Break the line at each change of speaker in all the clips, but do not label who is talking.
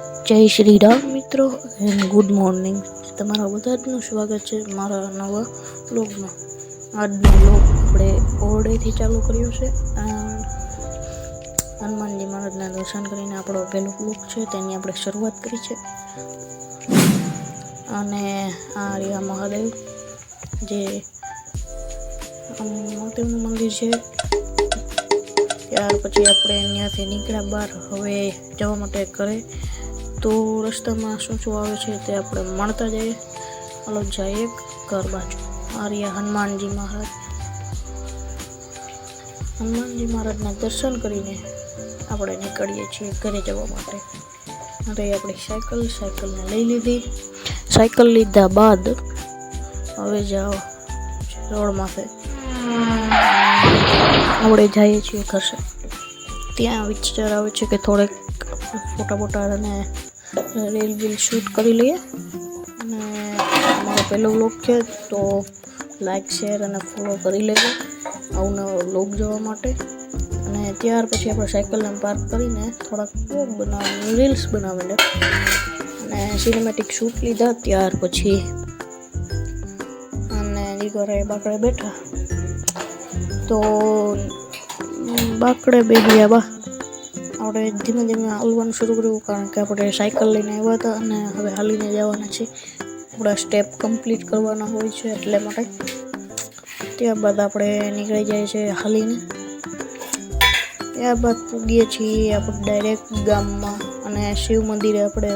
જય શ્રી રામ મિત્રો and good morning તમારા બધાનું સ્વાગત છે મારા નવા બ્લોગમાં આજનો બ્લોગ આપણે ઓરડેથી ચાલુ કર્યો છે. હનુમાનજી મહારાજના દર્શન કરીને આપણો પહેલો બ્લોગ છે, તેની આપણે શરૂઆત કરી છે. અને આ રહ્યા મહાદેવ, જે મહાદેવનું મંદિર છે. ત્યાર પછી આપણે અહીંયાથી નીકળ્યા બહાર હવે જવા માટે ઘરે તો રસ્તામાં શું શું આવે છે તે આપણે મળતા જઈએ. ચાલો જઈએ ઘર બાજુ. આર્યા હનુમાનજી મહારાજ. હનુમાનજી મહારાજના દર્શન કરીને આપણે નીકળીએ છીએ ઘરે જવા માટે. અરે આપણી સાયકલ, સાયકલને લઈ લીધી. સાયકલ લીધા બાદ હવે જાઓ રોડ માથે. આપણે જઈએ છીએ ઘસે ત્યાં વિચાર આવે છે કે થોડેક ફોટા બોટા અને રીલ બીલ શૂટ કરી લઈએ અને અમારો પહેલો વ્લોગ છે તો લાઈક શેર અને ફોલો કરી લેજો અવનવો વ્લોગ જોવા માટે અને ત્યાર પછી આપણે સાયકલને પાર્ક કરીને થોડાક વ્લોગ બનાવીને રીલ્સ બનાવીને અને સિનેમેટિક શૂટ લીધા ત્યાર પછી અને દીકરે બાકડે બેઠા તો બાકડે બેહ્યા બા આપણે ધીમે ધીમે હાલવાનું શરૂ કર્યું કારણ કે આપણે સાયકલ લઈને આવ્યા હતા અને હવે હાલીને જવાના છે આપણા સ્ટેપ કમ્પ્લીટ કરવાના હોય છે એટલે માટે. ત્યારબાદ આપણે નીકળી જાય છે હાલીને. ત્યારબાદ પૂગીએ છીએ આપણે ડાયરેક્ટ ગામમાં અને શિવ મંદિરે આપણે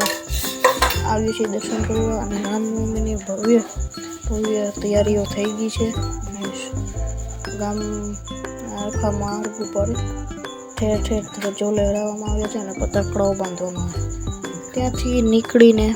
આવીએ છીએ દર્શન કરવા અને રામનવમીની ભવ્ય ભવ્ય તૈયારીઓ થઈ ગઈ છે. ગામ, આખા માર્ગ ઉપર. ઠેર ઠેર ધ્વજો લહેરાવવામાં આવે છે અને પતકડો બાંધવામાં આવ્યો ત્યાંથી નીકળીને